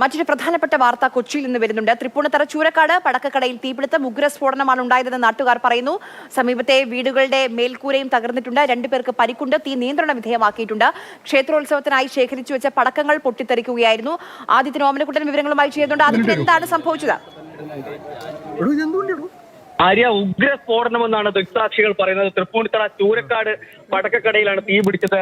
മറ്റൊരു പ്രധാനപ്പെട്ട വാർത്ത കൊച്ചിയിൽ നിന്ന് വരുന്നുണ്ട്. തൃപ്പൂണിത്തറ ചൂരക്കാട് പടക്കക്കടയിൽ തീപിടുത്തം ഉഗ്രസ്ഫോടനമാണ് ഉണ്ടായതെന്ന് നാട്ടുകാർ പറയുന്നു. സമീപത്തെ വീടുകളുടെ മേൽക്കൂരയും തകർന്നിട്ടുണ്ട്. രണ്ടുപേർക്ക് പരിക്കുണ്ട്. തീ നിയന്ത്രണ വിധേയമാക്കിയിട്ടുണ്ട്. ക്ഷേത്രോത്സവത്തിനായി ശേഖരിച്ചു വെച്ച പടക്കങ്ങൾ പൊട്ടിത്തെറിക്കുകയായിരുന്നു. ആദിത്യന് ഓമനക്കുട്ടൻ വിവരങ്ങളുമായി ചെയ്യുന്നുണ്ട് ആദിത്യന് എന്താണ് സംഭവിച്ചത്? ആര്യ ഉഗ്ര സ്ഫോടനമെന്നാണ് ദൃക്സാക്ഷികൾ പറയുന്നത്. തൃപ്പൂണിത്തറ ചൂരക്കാട് പടക്കക്കടയിലാണ് തീ പിടിച്ചത്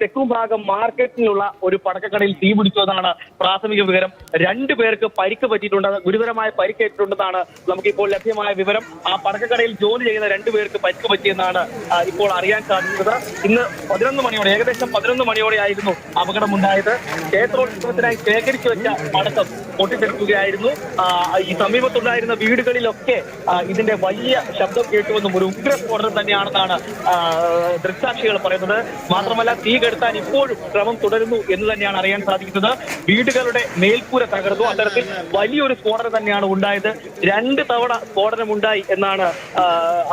തെക്കും ഭാഗം മാർക്കറ്റിലുള്ള ഒരു പടക്കക്കടയിൽ തീ പിടിച്ചു എന്നാണ് പ്രാഥമിക വിവരം. രണ്ടു പേർക്ക് പരിക്ക് പറ്റിയിട്ടുണ്ട്. ഗുരുതരമായ പരിക്കേറ്റിട്ടുണ്ടെന്നാണ് നമുക്കിപ്പോൾ ലഭ്യമായ വിവരം. ആ പടക്കക്കടയിൽ ജോലി ചെയ്യുന്ന രണ്ടു പേർക്ക് പരിക്ക് പറ്റിയെന്നാണ് ഇപ്പോൾ അറിയാൻ സാധിക്കുന്നത്. ഇന്ന് പതിനൊന്ന് മണിയോടെ ഏകദേശം പതിനൊന്ന് മണിയോടെ ആയിരുന്നു അപകടമുണ്ടായത്. ക്ഷേത്രോത്സവത്തിനായി ശേഖരിച്ചു വെച്ച പടക്കം പൊട്ടിത്തെറിക്കുകയായിരുന്നു. ഈ സമീപത്തുണ്ടായിരുന്ന വീടുകളിലൊക്കെ ഇതിന്റെ വലിയ ശബ്ദം കേട്ടുവെന്നും ഒരു ഉഗ്ര സ്ഫോടനം തന്നെയാണെന്നാണ് ദൃക്സാക്ഷികൾ പറയുന്നത്. മാത്രമല്ല തീ കെടുത്താൻ ഇപ്പോഴും ശ്രമം തുടരുന്നു എന്ന് തന്നെയാണ് അറിയാൻ സാധിക്കുന്നത്. വീടുകളുടെ മേൽക്കൂര തകർന്നു. അത്തരത്തിൽ വലിയൊരു സ്ഫോടനം തന്നെയാണ് ഉണ്ടായത്. രണ്ട് തവണ സ്ഫോടനം ഉണ്ടായി എന്നാണ്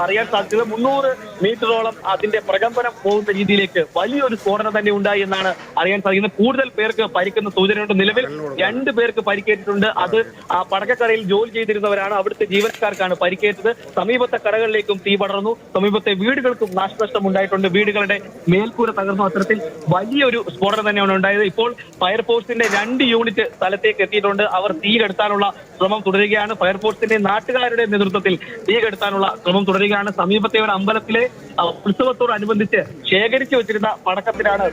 അറിയാൻ സാധിച്ചത്. മുന്നൂറ് മീറ്ററോളം അതിന്റെ പ്രകമ്പനം പോകുന്ന രീതിയിലേക്ക് വലിയൊരു സ്ഫോടനം തന്നെ ഉണ്ടായി എന്നാണ് അറിയാൻ സാധിക്കുന്നത്. കൂടുതൽ പേർക്ക് പരിക്കുന്ന സൂചനയുണ്ട്. നിലവിൽ രണ്ട് പേർക്ക് പരിക്കേറ്റിട്ടുണ്ട് അത് ആ പടക്കക്കടയിൽ ജോലി ചെയ്തിരുന്നവരാണ്. അവിടുത്തെ ജീവനക്കാർക്കാണ് പരിക്കേറ്റത്. സമീപത്തെ കടകളിലേക്കും തീ പടർന്നു. സമീപത്തെ വീടുകൾക്കും നാശനഷ്ടം ഉണ്ടായിട്ടുണ്ട് വീടുകളുടെ മേൽക്കൂര തകർന്ന. അത്തരത്തിൽ വലിയൊരു സ്ഫോടനം തന്നെയാണ് ഉണ്ടായത്. ഇപ്പോൾ ഫയർഫോഴ്സിന്റെ രണ്ട് യൂണിറ്റ് സ്ഥലത്തേക്ക് എത്തിയിട്ടുണ്ട്. അവർ തീ കെടുത്താനുള്ള ശ്രമം തുടരുകയാണ്. ഫയർഫോഴ്സിന്റെ നാട്ടുകാരുടെ നേതൃത്വത്തിൽ തീ കെടുത്താനുള്ള ശ്രമം തുടരുകയാണ്. സമീപത്തെ ഒരു അമ്പലത്തിലെ ഉത്സവത്തോടനുബന്ധിച്ച് ശേഖരിച്ചു വെച്ചിരുന്ന പടക്കത്തിലാണ്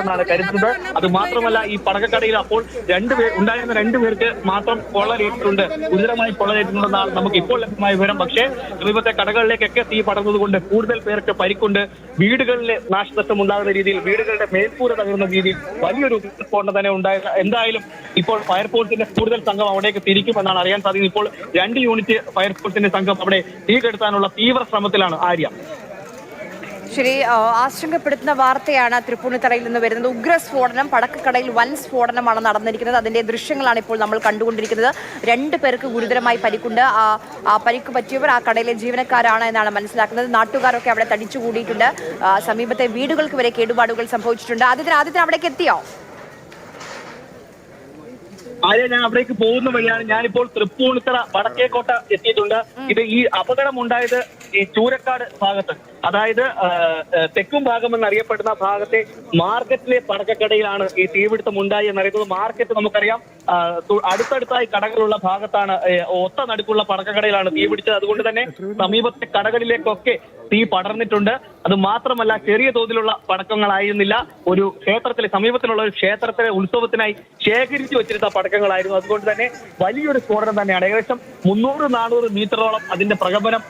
എന്നാണ് കരുതുന്നത്. അത് മാത്രമല്ല ഈ പടക്കക്കടയിൽ അപ്പോൾ രണ്ടുപേർ ഉണ്ടായിരുന്ന രണ്ടുപേർക്ക് മാത്രം പൊള്ളലേറ്റിട്ടുണ്ട് ഗുരുതരമായി പൊള്ളലേറ്റിട്ടുണ്ടെന്നാണ് നമുക്ക് ഇപ്പോൾ ലഭ്യമായ വിവരം. പക്ഷേ സമീപത്തെ കടകളിലേക്കൊക്കെ തീ പടർന്നതുകൊണ്ട് കൂടുതൽ പേർക്ക് പരിക്കുണ്ട്. വീടുകളിലെ നാശനഷ്ടം ഉണ്ടാകുന്ന രീതിയിൽ വീടുകളുടെ മേൽക്കൂര തകർന്ന രീതിയിൽ വലിയൊരു സ്ഫോടനം തന്നെ ഉണ്ടായത്. എന്തായാലും ഇപ്പോൾ ഫയർഫോഴ്സിന്റെ കൂടുതൽ സംഘം അവിടേക്ക് തിരിക്കുമെന്നാണ് അറിയാൻ സാധിക്കുന്നത്. ഇപ്പോൾ രണ്ട് യൂണിറ്റ് ഫയർഫോഴ്സിന്റെ സംഘം അവിടെ തീ കെടുത്താനുള്ള തീവ്ര ശ്രമത്തിലാണ് ആര്യ. ശരി ആശങ്കപ്പെടുത്തുന്ന വാർത്തയാണ് തൃപ്പൂണിത്തറയിൽ നിന്ന് വരുന്നത്. ഉഗ്രസ്ഫോടനം പടക്കക്കടയിൽ വൻ സ്ഫോടനമാണ് നടന്നിരിക്കുന്നത്. അതിന്റെ ദൃശ്യങ്ങളാണ് ഇപ്പോൾ നമ്മൾ കണ്ടുകൊണ്ടിരിക്കുന്നത്. രണ്ട് പേർക്ക് ഗുരുതരമായി പരിക്കുണ്ട്. ആ പരിക്ക് പറ്റിയവർ ആ കടയിലെ ജീവനക്കാരാണ് എന്നാണ് മനസ്സിലാക്കുന്നത്. നാട്ടുകാരൊക്കെ അവിടെ തടിച്ചുകൂടിയിട്ടുണ്ട്. സമീപത്തെ വീടുകൾക്ക് വരെ കേടുപാടുകൾ സംഭവിച്ചിട്ടുണ്ട്. ആദ്യത്തിന് ആദ്യത്തിന് അവിടേക്ക് എത്തിയോ? ആര്യ ഞാൻ അവിടേക്ക് പോകുന്ന വഴിയാണ്. ഞാനിപ്പോൾ തൃപ്പൂണിത്തറ വടക്കേക്കോട്ട എത്തിയിട്ടുണ്ട്. ഇത് ഈ അപകടം ഉണ്ടായത് ഈ ചൂരക്കാട് ഭാഗത്ത് അതായത് തെക്കും ഭാഗം എന്നറിയപ്പെടുന്ന ഭാഗത്തെ മാർക്കറ്റിലെ പടക്കക്കടയിലാണ് ഈ തീപിടുത്തം ഉണ്ടായി എന്നറിയുന്നത് മാർക്കറ്റ് നമുക്കറിയാം അടുത്തടുത്തായി കടകളുള്ള ഭാഗത്താണ് ഒത്ത നടുക്കുള്ള പടക്കക്കടയിലാണ് തീ പിടിച്ചത്. അതുകൊണ്ട് തന്നെ സമീപത്തെ കടകളിലേക്കൊക്കെ തീ പടർന്നിട്ടുണ്ട്. അത് മാത്രമല്ല ചെറിയ തോതിലുള്ള പടക്കങ്ങളായിരുന്നില്ല. ഒരു ക്ഷേത്രത്തിലെ സമീപത്തിലുള്ള ഒരു ക്ഷേത്രത്തിലെ ഉത്സവത്തിനായി ശേഖരിച്ചു വെച്ചിരുന്ന പടക്കങ്ങളായിരുന്നു. അതുകൊണ്ട് തന്നെ വലിയൊരു സ്ഫോടനം തന്നെയാണ്. ഏകദേശം മുന്നൂറ് നാനൂറ് മീറ്ററോളം അതിന്റെ പ്രകമ്പനം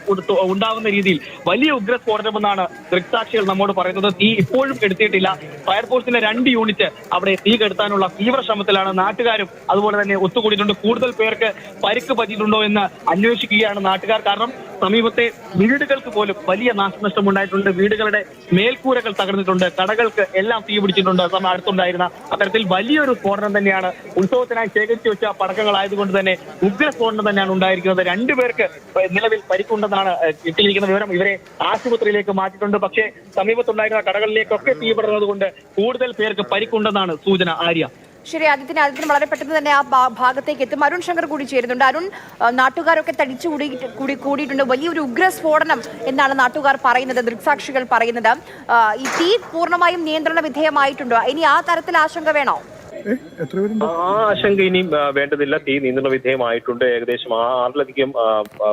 ഉണ്ടാവുന്ന രീതിയിൽ വലിയ ഉഗ്ര സ്ഫോടനമെന്നാണ് ദൃക്സാക്ഷികൾ നമ്മോട് പറയുന്നത്. തീ ഇപ്പോഴും എടുത്തിട്ടില്ല ഫയർഫോഴ്സിന്റെ രണ്ട് യൂണിറ്റ് അവിടെ തീ കെടുത്താനുള്ള തീവ്ര ശ്രമത്തിലാണ് നാട്ടുകാരും അതുപോലെ തന്നെ ഒത്തുകൂടിയിട്ടുണ്ട്. കൂടുതൽ പേർക്ക് പരിക്ക് പറ്റിയിട്ടുണ്ടോ എന്ന് അന്വേഷിക്കുകയാണ് നാട്ടുകാർ. കാരണം സമീപത്തെ വീടുകൾക്ക് പോലും വലിയ നാശനഷ്ടം ഉണ്ടായിട്ടുണ്ട്. വീടുകളുടെ മേൽക്കൂരകൾ തകർന്നിട്ടുണ്ട്. കടകൾക്ക് എല്ലാം തീ പിടിച്ചിട്ടുണ്ട്. അടുത്തുണ്ടായിരുന്ന അത്തരത്തിൽ വലിയൊരു സ്ഫോടനം തന്നെയാണ് ഉത്സവത്തിനായി ശേഖരിച്ചു വെച്ച പടക്കങ്ങളായതുകൊണ്ട് തന്നെ ഉഗ്ര സ്ഫോടനം തന്നെയാണ് ഉണ്ടായിരിക്കുന്നത്. രണ്ടുപേർക്ക് നിലവിൽ പരിക്കുണ്ടെന്നാണ് കിട്ടിയിരിക്കുന്ന വിവരം. ഇവരെ ആശുപത്രിയിലേക്ക് മാറ്റിയിട്ടുണ്ട്. പക്ഷേ സമീപത്തുണ്ടായിരുന്ന കടകളിലേക്കൊക്കെ തീ പടർന്നതുകൊണ്ട് കൂടുതൽ പേർക്ക് പരിക്കുണ്ടെന്നാണ് സൂചന ആര്യ. ശരി ആദ്യത്തിന് ആദ്യത്തിന് വളരെ പെട്ടെന്ന് തന്നെ ആ ഭാഗത്തേക്ക് എത്തും. അരുൺ ശങ്കർ കൂടി ചേരുന്നുണ്ട്. അരുൺ നാട്ടുകാരൊക്കെ തടിച്ചു കൂടി കൂടി കൂടിയിട്ടുണ്ട്. വലിയൊരു ഉഗ്ര സ്ഫോടനം എന്നാണ് നാട്ടുകാർ പറയുന്നത് ദൃക്സാക്ഷികൾ പറയുന്നത്. ഈ തീ പൂർണമായും നിയന്ത്രണ വിധേയമായിട്ടുണ്ടോ? ഇനി ആ തരത്തിൽ ആശങ്ക വേണോ? ആ ആശങ്ക ഇനിയും വേണ്ടതില്ല. തീ നിയന്ത്രണ വിധേയമായിട്ടുണ്ട്. ഏകദേശം ആ ആറിലധികം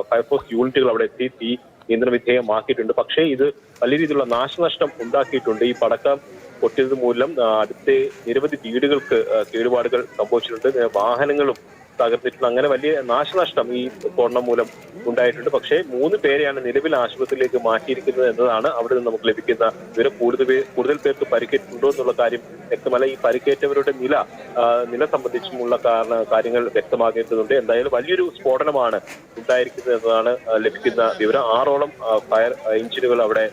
ഫയർഫോഴ്സ് യൂണിറ്റുകൾ അവിടെ എത്തി. തീ നിയന്ത്രണ വിധേയമാക്കിയിട്ടുണ്ട്. പക്ഷേ ഇത് വലിയ രീതിയിലുള്ള നാശനഷ്ടം ഉണ്ടാക്കിയിട്ടുണ്ട്. ഈ പടക്കം പൊട്ടിയത് മൂലം അടുത്ത നിരവധി വീടുകൾക്ക് കേടുപാടുകൾ സംഭവിച്ചിട്ടുണ്ട്. വാഹനങ്ങളും തകർന്നിട്ടുണ്ട്. അങ്ങനെ വലിയ നാശനഷ്ടം ഈ സ്ഫോടനം മൂലം ഉണ്ടായിട്ടുണ്ട്. പക്ഷേ മൂന്ന് പേരെയാണ് നിലവിൽ ആശുപത്രിയിലേക്ക് മാറ്റിയിരിക്കുന്നത് എന്നതാണ് അവിടെ നിന്ന് നമുക്ക് ലഭിക്കുന്ന വിവരം. കൂടുതൽ കൂടുതൽ പേർക്ക് പരിക്കേറ്റിട്ടുണ്ടോ എന്നുള്ള കാര്യം വ്യക്തമല്ല. ഈ പരിക്കേറ്റവരുടെ നില നില സംബന്ധിച്ചുമുള്ള കാരണ കാര്യങ്ങൾ വ്യക്തമാകേണ്ടതുണ്ട്. എന്തായാലും വലിയൊരു സ്ഫോടനമാണ് ഉണ്ടായിരിക്കുന്നത് എന്നതാണ് ലഭിക്കുന്ന വിവരം. ആറോളം ഫയർ എഞ്ചിനുകൾ അവിടെ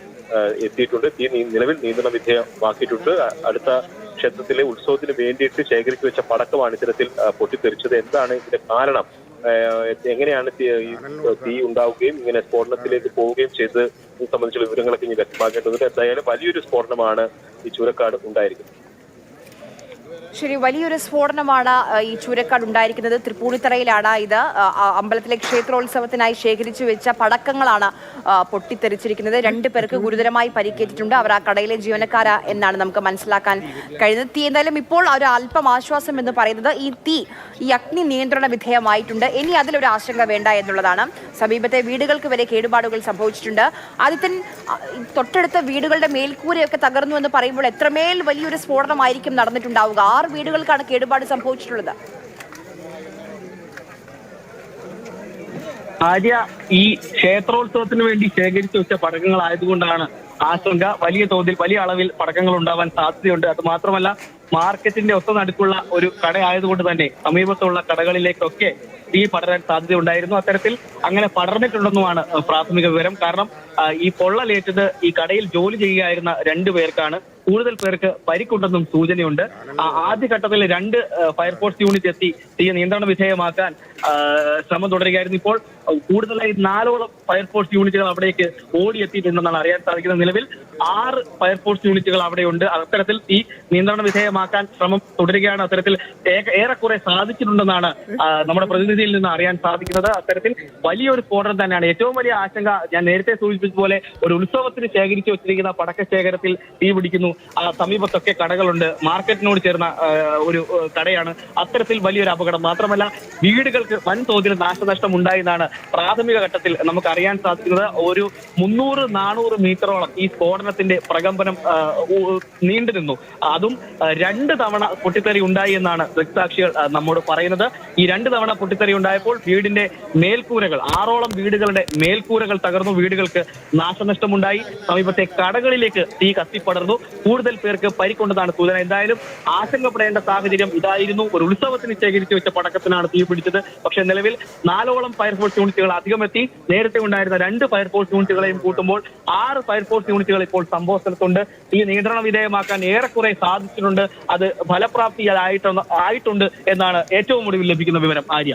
എത്തിയിട്ടുണ്ട്. തീ നിലവിൽ നിയന്ത്രണ വിധേയമാക്കിയിട്ടുണ്ട്. അടുത്ത ക്ഷേത്രത്തിലെ ഉത്സവത്തിന് വേണ്ടിയിട്ട് ശേഖരിച്ചു വെച്ച പടക്കമാണ് ഇത്തരത്തിൽ പൊട്ടിത്തെറിച്ചത്. എന്താണ് ഇതിന്റെ കാരണം? എങ്ങനെയാണ് തീ ഈ തീ ഉണ്ടാവുകയും ഇങ്ങനെ സ്ഫോടനത്തിലേക്ക് പോവുകയും ചെയ്തത്? സംബന്ധിച്ചുള്ള വിവരങ്ങളൊക്കെ ഇനി വ്യക്തമാക്കേണ്ടതുണ്ട്. എന്തായാലും വലിയൊരു സ്ഫോടനമാണ് ഈ ചൂരക്കാട് ഉണ്ടായിരിക്കുന്നത്. ശരി വലിയൊരു സ്ഫോടനമാണ് ഈ ചൂരക്കാട് ഉണ്ടായിരിക്കുന്നത്. തൃപ്പൂണിത്തറയിലാണ് ഇത്. അമ്പലത്തിലെ ക്ഷേത്രോത്സവത്തിനായി ശേഖരിച്ചു വെച്ച പടക്കങ്ങളാണ് പൊട്ടിത്തെറിച്ചിരിക്കുന്നത്. രണ്ടു പേർക്ക് ഗുരുതരമായി പരിക്കേറ്റിട്ടുണ്ട്. അവർ ആ കടയിലെ ജീവനക്കാര എന്നാണ് നമുക്ക് മനസ്സിലാക്കാൻ കഴിയുന്നത്. തീ എന്തായാലും ഇപ്പോൾ ഒരു അല്പം ആശ്വാസം എന്ന് പറയുന്നത് ഈ തീ ഈ അഗ്നി നിയന്ത്രണ വിധേയമായിട്ടുണ്ട്. ഇനി അതിലൊരു ആശങ്ക വേണ്ട എന്നുള്ളതാണ്. സമീപത്തെ വീടുകൾക്ക് വരെ കേടുപാടുകൾ സംഭവിച്ചിട്ടുണ്ട്. ആദ്യത്തെ തൊട്ടടുത്ത വീടുകളുടെ മേൽക്കൂരയൊക്കെ തകർന്നു എന്ന് പറയുമ്പോൾ എത്രമേൽ വലിയൊരു സ്ഫോടനമായിരിക്കും നടന്നിട്ടുണ്ടാവുക. ആറ് വീടുകൾക്കാണ് കേടുപാട് സംഭവിച്ചിട്ടുള്ളത്. ആര്യ ഈ ക്ഷേത്രോത്സവത്തിന് വേണ്ടി ശേഖരിച്ചു വെച്ച പടക്കങ്ങളായതുകൊണ്ടാണ് ആശങ്ക വലിയ തോതിൽ വലിയ അളവിൽ പടക്കങ്ങൾ ഉണ്ടാവാൻ സാധ്യതയുണ്ട്. അത് മാത്രമല്ല മാർക്കറ്റിന്റെ ഒത്ത നടുക്കുള്ള ഒരു കട ആയതുകൊണ്ട് തന്നെ സമീപത്തുള്ള കടകളിലേക്കൊക്കെ തീ പടരാൻ സാധ്യതയുണ്ടായിരുന്നു. അത്തരത്തിൽ അങ്ങനെ പടർന്നിട്ടുണ്ടെന്നുമാണ് പ്രാഥമിക വിവരം. കാരണം ഈ പൊള്ളലേറ്റത് ഈ കടയിൽ ജോലി ചെയ്യുകയായിരുന്ന രണ്ടു പേർക്കാണ് കൂടുതൽ പേർക്ക് പരിക്കുണ്ടെന്നും സൂചനയുണ്ട്. ആദ്യഘട്ടത്തിൽ രണ്ട് ഫയർഫോഴ്സ് യൂണിറ്റ് എത്തി. തീ നിയന്ത്രണ വിധേയമാക്കാൻ ശ്രമം തുടരുകയായിരുന്നു. ഇപ്പോൾ കൂടുതലായി നാലോളം ഫയർഫോഴ്സ് യൂണിറ്റുകൾ അവിടേക്ക് ഓടിയെത്തിയിട്ടുണ്ടെന്നാണ് അറിയാൻ സാധിക്കുന്നത് നിലവിൽ ആറ് ഫയർഫോഴ്സ് യൂണിറ്റുകൾ അവിടെയുണ്ട്. അത്തരത്തിൽ ഈ നിയന്ത്രണ വിധേയമാക്കാൻ ശ്രമം തുടരുകയാണ്. അത്തരത്തിൽ ഏറെക്കുറെ സാധിച്ചിട്ടുണ്ടെന്നാണ് നമ്മുടെ പ്രതിനിധിയിൽ നിന്ന് അറിയാൻ സാധിക്കുന്നത്. അത്തരത്തിൽ വലിയൊരു സ്ഫോടനം തന്നെയാണ്. ഏറ്റവും വലിയ ആശങ്ക ഞാൻ നേരത്തെ സൂചിപ്പിച്ച പോലെ ഒരു ഉത്സവത്തിന് ശേഖരിച്ചു വെച്ചിരിക്കുന്ന പടക്ക ശേഖരത്തിൽ തീ പിടിക്കുന്നു. സമീപത്തൊക്കെ കടകളുണ്ട്. മാർക്കറ്റിനോട് ചേർന്ന ഒരു കടയാണ്. അത്തരത്തിൽ വലിയൊരു അപകടം മാത്രമല്ല വീടുകൾക്ക് വൻതോതിൽ നാശനഷ്ടം ഉണ്ടായെന്നാണ് പ്രാഥമിക ഘട്ടത്തിൽ നമുക്ക് അറിയാൻ സാധിക്കുന്നത്. ഒരു മുന്നൂറ് നാനൂറ് മീറ്ററോളം ഈ സ്ഫോടനത്തിന്റെ പ്രകമ്പനം നീണ്ടു നിന്നു. അതും രണ്ട് തവണ പൊട്ടിത്തെറി ഉണ്ടായി എന്നാണ് ദൃക്സാക്ഷികൾ നമ്മോട് പറയുന്നത്. ഈ രണ്ട് തവണ പൊട്ടിത്തെറി ഉണ്ടായപ്പോൾ വീടിന്റെ മേൽക്കൂരകൾ ആറോളം വീടുകളുടെ മേൽക്കൂരകൾ തകർന്നു. വീടുകൾക്ക് നാശനഷ്ടമുണ്ടായി. സമീപത്തെ കടകളിലേക്ക് തീ കത്തിപ്പടർന്നു. കൂടുതൽ പേർക്ക് പരിക്കൊണ്ടതാണ് സൂചന. എന്തായാലും ആശങ്കപ്പെടേണ്ട സാഹചര്യം ഇതായിരുന്നു. ഒരു ഉത്സവത്തിന് ശേഖരിച്ചു വെച്ച പടക്കത്തിനാണ് തീ പിടിച്ചത്. പക്ഷെ നിലവിൽ നാലോളം ഫയർഫോഴ്സ് യൂണിറ്റുകൾ അധികം എത്തി നേരത്തെ ഉണ്ടായിരുന്ന രണ്ട് ഫയർഫോഴ്സ് യൂണിറ്റുകളെയും കൂട്ടുമ്പോൾ ആറ് ഫയർഫോഴ്സ് യൂണിറ്റുകൾ ഇപ്പോൾ സംഭവ സ്ഥലത്തുണ്ട്. ഈ നിയന്ത്രണ വിധേയമാക്കാൻ ഏറെക്കുറെ സാധിച്ചിട്ടുണ്ട്. അത് ഫലപ്രാപ്തി ആയിട്ടുണ്ട് ആയിട്ടുണ്ട് എന്നാണ് ഏറ്റവും ഒടുവിൽ ലഭിക്കുന്ന വിവരം. ആര്യ?